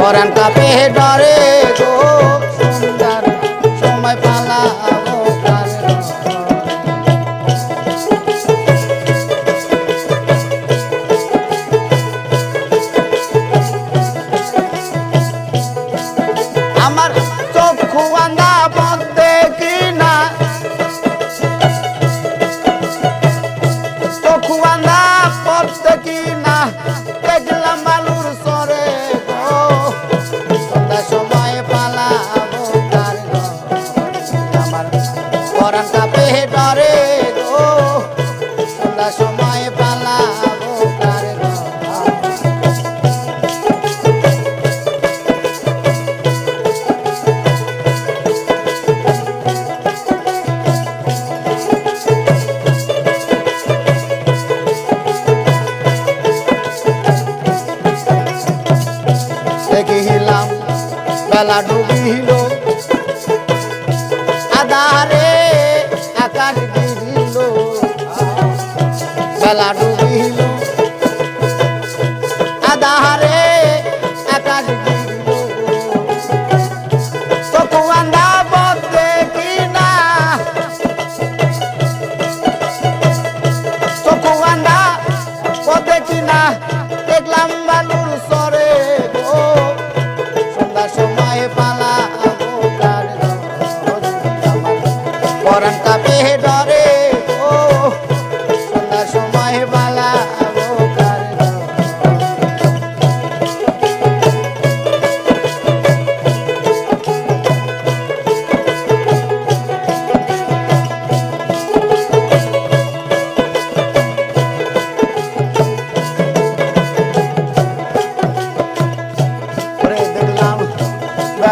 পরাণ কাপে ডরে গো। বেলা ডুব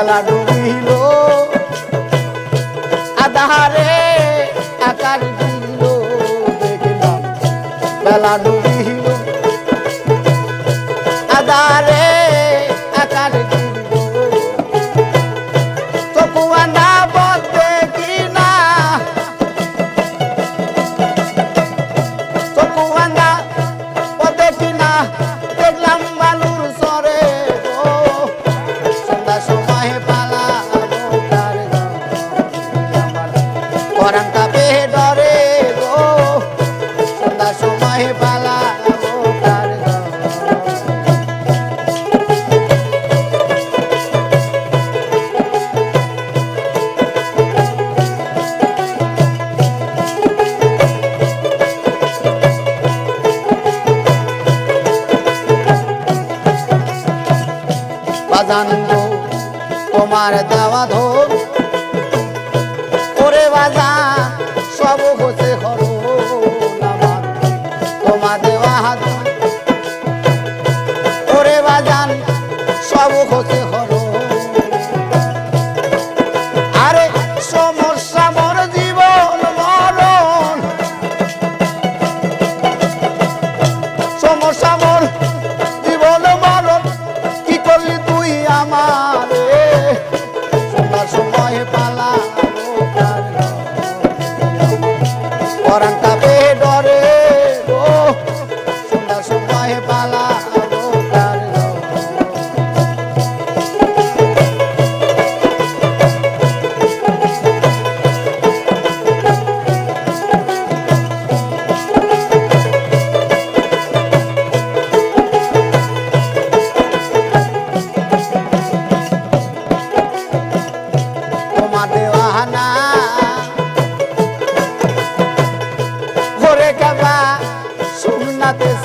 কালা ডুবিল। আধারে আকার দিল দেখলাম কালা ডুব পরাণ তাপে ডরে গো সন্ধ্যা সময় বালা বাজান তোমার দেওয়া ধর ওরে বাজান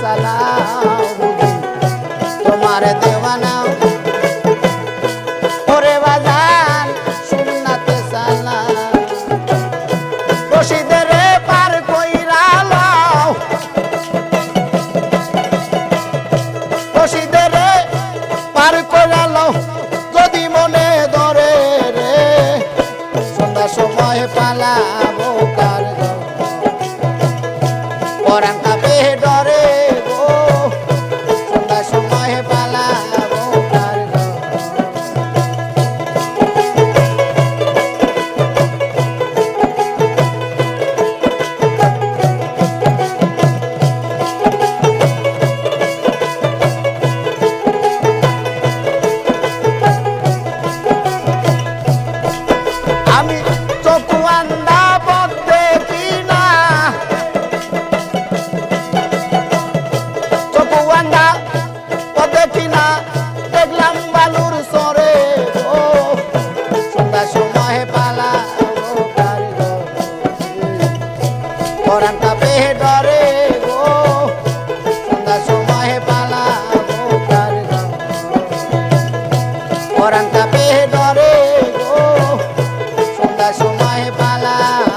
সালাম। তোমার দেওয়ানা। ওরে বাজান, সুন্নাতে সালাম। রশিদের পার কইরা লও রশিদের পার কইরা লও যদি মনে ধরে সময় পালাবো কার palabra.